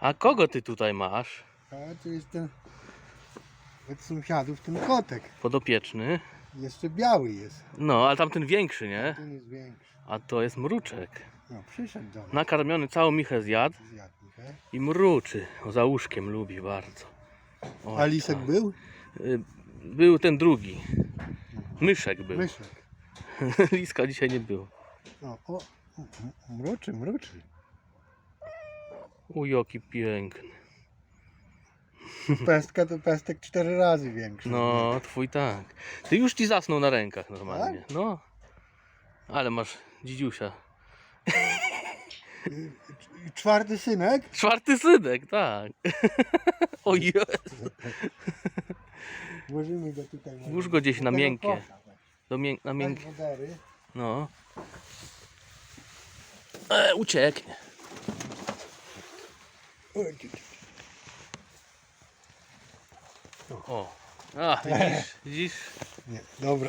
A kogo ty tutaj masz? A to jest ten od sąsiadów ten kotek. Podopieczny. Jeszcze biały jest. No, ale tamten większy, nie? Ten jest większy. A to jest mruczek. No, przyszedł do mnie. Nakarmiony całą michę zjadł Zjadł i mruczy. O, za łóżkiem lubi bardzo. O, A lisek tak. był? Y, Był ten drugi. Myszek był. Myszek. Liska dzisiaj nie było. No, o, m- m- mruczy, mruczy. O, jaki piękny. Pestka to pestek cztery razy większy. No, twój tak. Ty już ci zasnął na rękach normalnie. Tak? No. Ale masz dzidziusia. I czwarty synek? Czwarty synek, tak. o Jezu. Włożymy go tutaj. Włóż go gdzieś na Tego miękkie. Do mię- na Weź miękkie. wodery. No. E, ucieknie. O. A, widzisz, widzisz? Nie, dobra.